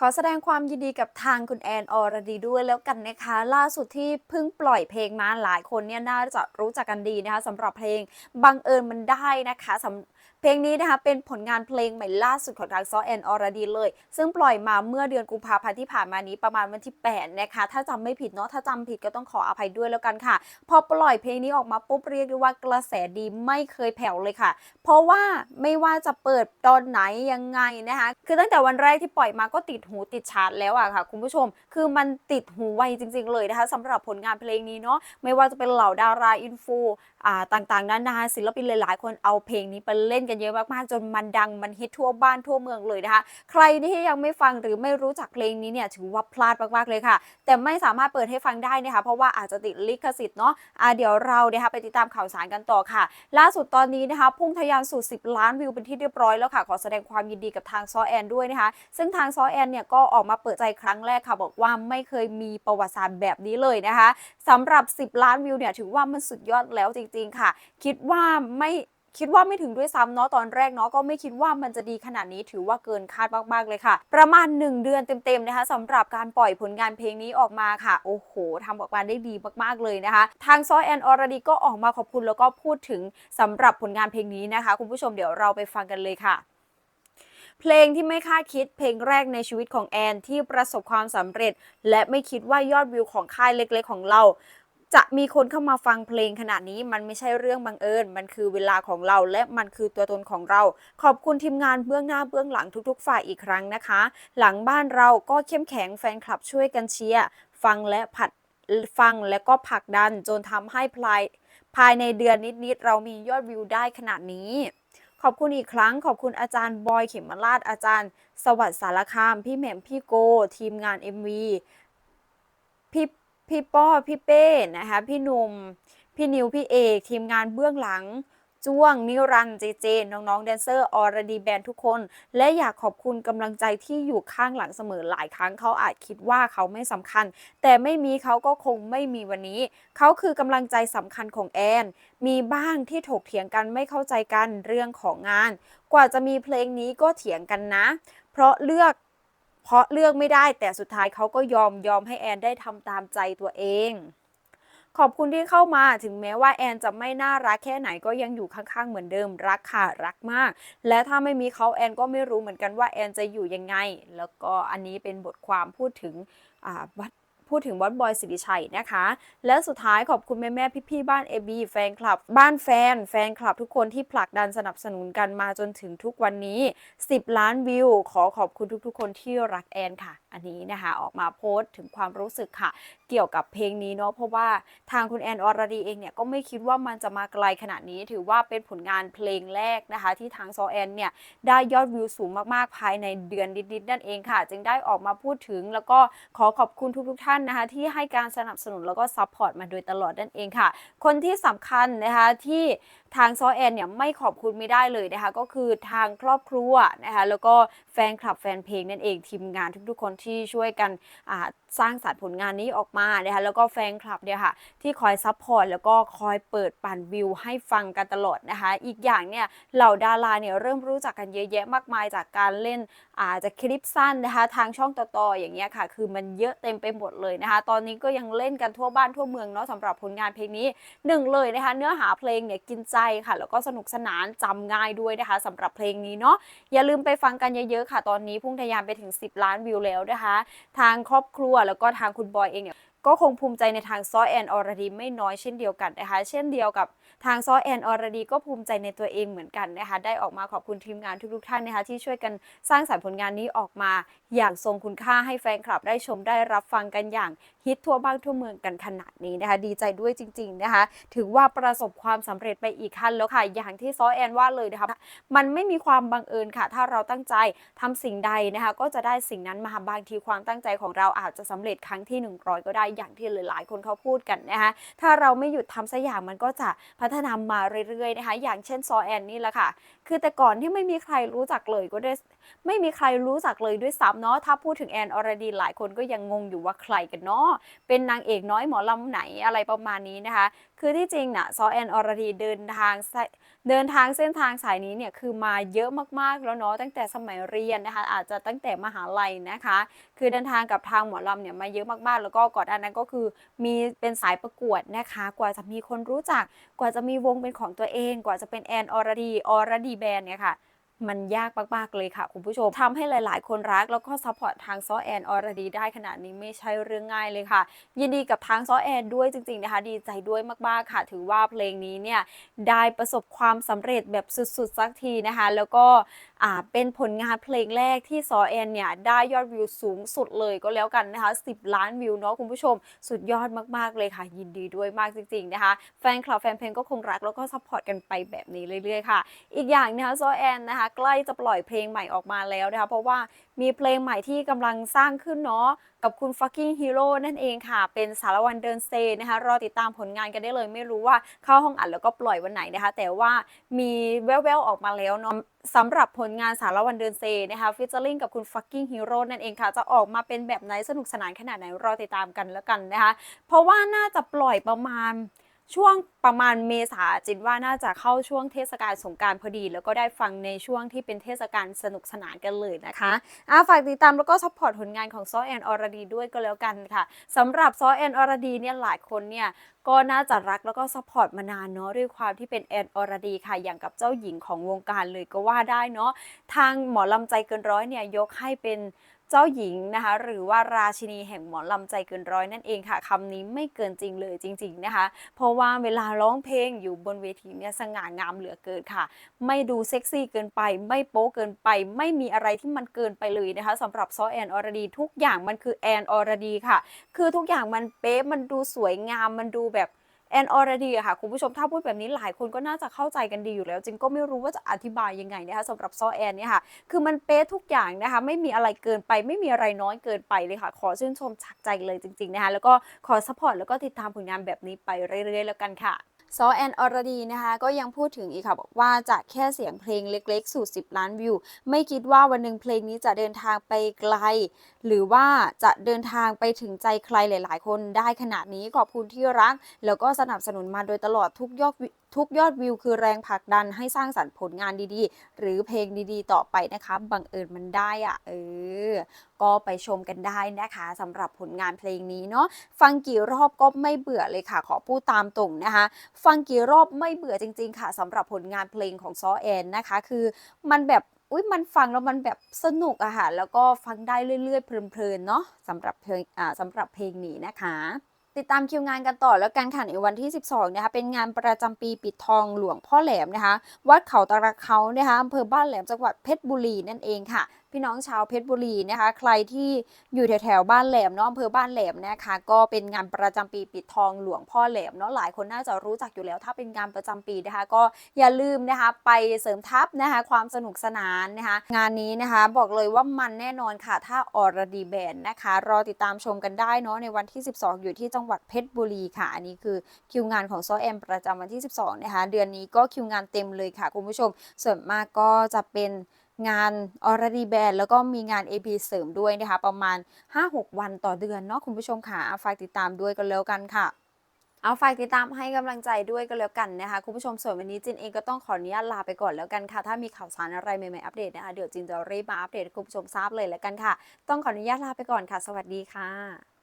ขอแสดงความยินดีกับทางคุณแอนอรดีด้วยแล้วกันนะคะ ล่าสุดที่เพิ่งปล่อยเพลงมาหลายคนเนี่ยน่าจะรู้จักกันดีนะคะสำหรับเพลงบังเอิญมันได้นะคะสำ เพลงนี้นะคะเป็นผลงานเพลงใหม่ล่าสุดของทางซอแอนออรดีเลย ซึ่งปล่อยมาเมื่อเดือนกุมภาพันธ์ที่ผ่านมานี้ประมาณวันที่ 8 นะคะ ถ้าจำไม่ผิดเนาะถ้าจำผิดก็ต้องขออภัยด้วยแล้วกันค่ะ พอปล่อยเพลงนี้ออกมาปุ๊บเรียกได้ว่ากระแสดีไม่เคยแผ่วเลยค่ะ เพราะว่าไม่ว่าจะเปิดตอนไหนยังไงนะคะ คือตั้งแต่วันแรกที่ปล่อยมาก็ติดหูติดชาร์ตแล้วอะค่ะ คุณผู้ชม คือมันติดหูไวจริง ๆ เลยนะคะสำหรับผลงานเพลงนี้เนาะไม่ว่าจะเป็นเหล่าดาราอินฟูอ่าต่างๆนานาศิลปินหลายๆ คนเอาเพลงนี้ไปเล่นกันเยอะมากๆ จนมันดังมันฮิตทั่วบ้านทั่วเมืองเลยนะคะ ใครที่ยังไม่ฟังหรือไม่รู้จักเพลงนี้เนี่ยถือว่าพลาดมากๆเลยค่ะ แต่ไม่สามารถเปิดให้ฟังได้นะคะเพราะว่าอาจจะติดลิขสิทธิ์เนาะอ่าเดี๋ยวเรานะคะไปติดตามข่าวสารกันต่อค่ะ ล่าสุดตอนนี้นะคะพุ่งทะยานสู่ 10 ล้านวิวเป็นที่เรียบร้อยแล้วค่ะ ขอแสดงความยินดีกับทางซอแอนด้วยนะคะ ซึ่งทางซอแอนเนี่ยก็ออกมาเปิดใจครั้งแรกค่ะ บอกว่าไม่เคยมีประวัติศาสตร์แบบนี้เลยนะคะสำหรับ 10 ล้านวิวเนี่ยถือว่ามันสุดยอดแล้วจริง ๆ ค่ะ คิดว่าไม่ คิดว่าไม่ถึงด้วยซ้ำเนาะตอนแรกเนาะก็ไม่คิดว่ามันจะดีขนาดนี้ถือว่าเกินคาดมากๆเลยค่ะ ประมาณ 1 เดือนเต็มๆนะคะสำหรับการปล่อยผลงานเพลงนี้ออกมาค่ะ โอ้โหทำออกมาได้ดีมากๆเลยนะคะ ทางซอแอนออรดีก็ออกมาขอบคุณแล้วก็พูดถึงสำหรับผลงานเพลงนี้นะคะ คุณผู้ชมเดี๋ยวเราไปฟังกันเลยค่ะเพลงที่ไม่คาดคิดเพลงแรกในชีวิตของแอนที่ประสบความสำเร็จ และไม่คิดว่ายอดวิวของค่ายเล็กๆของเรา จะมีคนเข้ามาฟังเพลงขนาดนี้มันไม่ใช่เรื่องบังเอิญ มันคือเวลาของเราและมันคือตัวตนของเรา ขอบคุณทีมงานเบื้องหน้าเบื้องหลังทุกๆ ฝ่ายอีกครั้งนะคะ หลังบ้านเราก็เข้มแข็งแฟนคลับช่วยกันเชียร์ฟังและผัดฟังและก็ผลักดันจนทำให้ภายภายในเดือนนิดๆเรามียอดวิวได้ขนาดนี้ ขอบคุณอีกครั้ง ขอบคุณอาจารย์บอยเข็มราชอาจารย์ สวัสดิ์สารคาม พี่แหม่มพี่โก ทีมงาน MV พี่ป้อ พี่เป้ นะคะ พี่หนุ่ม พี่นิว พี่เอก ทีมงานเบื้องหลัง จ้วง นิรันจ์เจเจ น้องๆ แดนเซอร์ ออรดีแบนทุกคน และอยากขอบคุณกำลังใจที่อยู่ข้างหลังเสมอหลายครั้งเขาอาจคิดว่าเขาไม่สำคัญ แต่ไม่มีเขาก็คงไม่มีวันนี้ เขาคือกำลังใจสำคัญของแอน มีบ้างที่ถกเถียงกันไม่เข้าใจกันเรื่องของงาน กว่าจะมีเพลงนี้ก็เถียงกันนะ เพราะเลือก เพราะเลือกไม่ได้แต่สุดท้ายเขาก็ยอมยอมให้แอนได้ทำตามใจตัวเอง ขอบคุณที่เข้ามาถึงแม้ว่าแอนจะไม่น่ารักแค่ไหนก็ยังอยู่ข้างๆเหมือนเดิมรักค่ะรักมาก และถ้าไม่มีเขาแอนก็ไม่รู้เหมือนกันว่าแอนจะอยู่ยังไง แล้วก็อันนี้เป็นบทความพูดถึงอ่าวัด พูดถึงวัดบอยสิริชัยนะคะ และสุดท้ายขอบคุณแม่แม่ๆพี่ๆบ้าน AB แฟนคลับ บ้านแฟน แฟนคลับทุกคนที่ผลักดันสนับสนุนกันมาจนถึงทุกวันนี้ 10 ล้านวิว ขอขอบคุณทุกๆ คนที่รักแอนค่ะ อันนี้นะคะออกมาโพสต์ถึงความรู้สึกค่ะ เกี่ยวกับเพลงนี้เนาะเพราะว่าทางคุณแอนอรดีเองเนี่ยก็ไม่คิดว่ามันจะมาไกลขนาดนี้ถือว่าเป็นผลงานเพลงแรกนะคะ ที่ทางซอแอนเนี่ยได้ยอดวิวสูงมากๆภายในเดือนนิดๆนั่นเองค่ะ จึงได้ออกมาพูดถึงแล้วก็ขอขอบคุณทุกๆท่านนะคะที่ให้การสนับสนุนแล้วก็ซัพพอร์ตมาโดยตลอดนั่นเองค่ะ คนที่สำคัญนะคะที่ทางซอแอนเนี่ยไม่ขอบคุณไม่ได้เลยนะคะก็คือทางครอบครัวนะคะแล้วก็ ฟนคลับแฟนเพลงนั่นเองทีมงานทุกๆคนที่ช่วยกันสร้างสรรค์ผลงานนี้ออกมานะคะแล้วก็แฟนคลับเนี่ยค่ะที่คอยซัพพอร์ตแล้วก็คอยเปิดปั่นวิวให้ฟังกันตลอดนะคะอีกอย่างเนี่ยเหล่าดาราเนี่ยเริ่มรู้จักกันเยอะแยะมากมายจากการเล่นอาจจะคลิปสั้นนะคะทางช่องต่อๆอย่างเงี้ยค่ะ คือมันเยอะเต็มไปหมดเลยนะคะ ตอนนี้ก็ยังเล่นกันทั่วบ้านทั่วเมืองเนาะสำหรับผลงานเพลงนี้หนึ่งเลยนะคะ เนื้อหาเพลงเนี่ยกินใจค่ะ แล้วก็สนุกสนานจำง่ายด้วยนะคะสำหรับเพลงนี้เนาะอย่าลืมไปฟังกันเยอะๆค่ะ ตอนนี้พุ่งทะยานไปถึง 10 ล้านวิวแล้วนะคะ ทางครอบครัวแล้วก็ทางคุณบอยเองเนี่ยก็คงภูมิใจในทางซอแอนอรดีไม่น้อยเช่นเดียวกันนะคะ เช่นเดียวกับ ทางซอแอนอรดีก็ภูมิใจในตัวเองเหมือนกันนะคะ ได้ออกมาขอบคุณทีมงานทุกๆท่านนะคะ ที่ช่วยกันสร้างสรรค์ผลงานนี้ออกมา อย่างทรงคุณค่าให้แฟนคลับได้ชมได้รับฟังกันอย่างฮิตทั่วบ้านทั่วเมืองกันขนาดนี้นะคะ ดีใจด้วยจริง ๆนะคะ ถือว่าประสบความสำเร็จไปอีกขั้นแล้วค่ะ อย่างที่ซอแอนว่าเลยนะคะ มันไม่มีความบังเอิญค่ะ ถ้าเราตั้งใจทำสิ่งใดนะคะ ก็จะได้สิ่งนั้นมาบางทีความตั้งใจของเราอาจจะสำเร็จครั้งที่ 100 ก็ได้อย่างที่หลายๆคนเขาพูดกันนะคะ ถ้าเราไม่หยุดทำสักอย่างมันก็จะพัฒนามาเรื่อยๆนะคะ อย่างเช่นซอแอนนี่แหละค่ะ คือแต่ก่อนที่ไม่มีใครรู้จักเลยก็ได้ ไม่มีใครรู้จักเลยด้วยซ้ำเนาะถ้าพูดถึงแอนอรดีหลายคนก็ยังงงอยู่ว่าใครกันเนาะเป็นนางเอกน้อยหมอลำไหนอะไรประมาณนี้นะคะ คือที่จริงน่ะซอแอนอรดีเดินทางเดินทางเส้นทางสายนี้เนี่ยคือมาเยอะมากๆแล้วเนาะตั้งแต่สมัยเรียนนะคะ อาจจะตั้งแต่มหาลัยนะคะ คือเดินทางกับทางหมอลำเนี่ยมาเยอะมากๆ แล้วก็ก่อนหน้านั้นก็คือมีเป็นสายประกวดนะคะ กว่าจะมีคนรู้จักกว่าจะมีวงเป็นของตัวเอง กว่าจะเป็นแอนอรดีอรดีแบนเนี่ยค่ะ มันยากมากๆเลยค่ะคุณผู้ชมทำให้หลาย ๆ คนรักแล้วก็ซัพพอร์ตทางซอแอนออรดีได้ขนาดนี้ไม่ใช่เรื่องง่ายเลยค่ะ ยินดีกับทางซอแอนด้วยจริง ๆ นะคะ ดีใจด้วยมากๆค่ะ ถือว่าเพลงนี้เนี่ยได้ประสบความสำเร็จแบบสุด ๆ สักทีนะคะ แล้วก็ อ่าเป็นผลงานเพลงแรกที่ซอแอนเนี่ยได้ยอดวิวสูงสุดเลยก็แล้วกันนะคะ 10 ล้านวิวเนาะคุณผู้ชม สุดยอดมากๆเลยค่ะ ยินดีด้วยมากจริงๆนะคะ แฟนคลับแฟนเพลงก็คงรักแล้วก็ซัพพอร์ตกันไปแบบนี้เรื่อยๆค่ะ อีกอย่างนะคะซอแอนนะคะใกล้จะปล่อยเพลงใหม่ออกมาแล้วนะคะ เพราะว่ามีเพลงใหม่ที่กำลังสร้างขึ้นเนาะกับคุณ fucking hero นั่นเองค่ะ เป็นสารวันเดินเซนะคะ รอติดตามผลงานกันได้เลย ไม่รู้ว่าเข้าห้องอัดแล้วก็ปล่อยวันไหนนะคะ แต่ว่ามีแววๆออกมาแล้วเนาะ สำหรับผลงานสารวันเดินเซนะคะฟิชเชอร์ลิงกับคุณฟักกิ้งฮีโร่นั่นเองค่ะ จะออกมาเป็นแบบไหนสนุกสนานขนาดไหนรอติดตามกันแล้วกันนะคะ เพราะว่าน่าจะปล่อยประมาณ ช่วงประมาณเมษาจินว่าน่าจะเข้าช่วงเทศกาลสงการพอดี แล้วก็ได้ฟังในช่วงที่เป็นเทศกาลสนุกสนานกันเลยนะคะอ่าฝากติดตามแล้วก็ซัพพอร์ตผลงานของซอแอนอรดีด้วยก็แล้วกันค่ะสำหรับซอแอนอรดีเนี่ยหลายคนเนี่ยก็น่าจะรักแล้วก็ซัพพอร์ตมานานเนาะด้วยความที่เป็นแอนอรดีค่ะ อย่างกับเจ้าหญิงของวงการเลยก็ว่าได้เนาะทางหมอลำใจเกินร้อยเนี่ยยกให้เป็น จ้าหญิงนะคะหรือว่าราชินีแห่งหมอลำใจเกินร้อยนั่นเองค่ะคำนี้ไม่เกินจริงเลยจริง ๆนะคะ เพราะว่าเวลาร้องเพลงอยู่บนเวทีเนี่ยสง่างามเหลือเกินค่ะ ไม่ดูเซ็กซี่เกินไป ไม่โป๊เกินไป ไม่มีอะไรที่มันเกินไปเลยนะคะสำหรับซอแอนอรดี ทุกอย่างมันคือแอนอรดีค่ะ คือทุกอย่างมันเป๊ะมันดูสวยงามมันดูแบบ แอนอรดีอะค่ะคุณผู้ชมถ้าพูดแบบนี้หลายคนก็น่าจะเข้าใจกันดีอยู่แล้วจริงก็ไม่รู้ว่าจะอธิบายยังไงนะคะสำหรับซอแอนเนี่ยค่ะคือมันเป๊ะทุกอย่างนะคะไม่มีอะไรเกินไป ไม่มีอะไรน้อยเกินไปเลยค่ะขอชื่นชมจากใจเลยจริงๆนะคะแล้วก็ขอสปอร์ตแล้วก็ติดตามผลงานแบบนี้ไปเรื่อยๆแล้วกันค่ะ ซอแอนอรดีนะคะก็ยังพูดถึงอีกค่ะบอกว่าจะแค่เสียงเพลงเล็กๆ สู่ 10 ล้านวิว ไม่คิดว่าวันหนึ่งเพลงนี้จะเดินทางไปไกล หรือว่าจะเดินทางไปถึงใจใครหลาย ๆ คนได้ขนาดนี้ขอบคุณที่รัก แล้วก็สนับสนุนมาโดยตลอดทุกยอดทุกยอดวิวคือแรงผลักดันให้สร้างสรรค์ผลงานดีๆ หรือเพลงดีๆ ต่อไปนะคะบังเอิญมันได้อะเออ ก็ไปชมกันได้นะคะสำหรับผลงานเพลงนี้เนาะฟังกี่รอบก็ไม่เบื่อเลยค่ะ ขอพูดตามตรงนะคะ ฟังกี่รอบไม่เบื่อจริง ๆ ค่ะสำหรับผลงานเพลงของซอแอนนะคะ คือมันแบบอุ้ยมันฟังแล้วมันแบบสนุกอะค่ะแล้วก็ฟังได้เรื่อยๆเพลินๆเนาะสำหรับเพลงอ่าสำหรับเพลงนี้นะคะ ติดตามคิวงานกันต่อแล้วกันค่ะในวันที่ 12นะคะเป็นงานประจำปีปิดทองหลวงพ่อแหลมนะคะ วัดเขาตะระเขานะคะอำเภอบ้านแหลมจังหวัดเพชรบุรีนั่นเองค่ะ พี่น้องชาวเพชรบุรีนะคะ ใครที่อยู่แถวๆบ้านแหลมเนาะอำเภอบ้านแหลมนะคะ ก็เป็นงานประจำปีปิดทองหลวงพ่อแหลมเนาะหลายคนน่าจะรู้จักอยู่แล้วถ้าเป็นงานประจำปีนะคะ ก็อย่าลืมนะคะไปเสริมทัพนะคะ ความสนุกสนานนะคะ งานนี้นะคะบอกเลยว่ามันแน่นอนค่ะ ถ้าอรดีแบนนะคะ รอติดตามชมกันได้เนาะในวันที่ 12 อยู่ที่จังหวัดเพชรบุรีค่ะ อันนี้คือคิวงานของซอแอมประจำวันที่ 12 นะคะ เดือนนี้ก็คิวงานเต็มเลยค่ะคุณผู้ชม ส่วนมากก็จะเป็น งานออร์ดีแบนแล้วก็มีงาน AP เสริมด้วยนะคะ ประมาณ 5-6 วันต่อเดือนเนาะคุณผู้ชมค่ะฝากติดตามด้วยกันแล้วกันค่ะเอาฝากติดตามให้กำลังใจด้วยก็แล้วกันนะคะ คุณผู้ชมส่วนวันนี้จินเองก็ต้องขออนุญาตลาไปก่อนแล้วกันค่ะ ถ้ามีข่าวสารอะไรใหม่ๆอัปเดตนะคะเดี๋ยวจินจะรีบมาอัปเดตให้คุณผู้ชมทราบเลยแล้วกันค่ะ ต้องขออนุญาตลาไปก่อนค่ะ สวัสดีค่ะ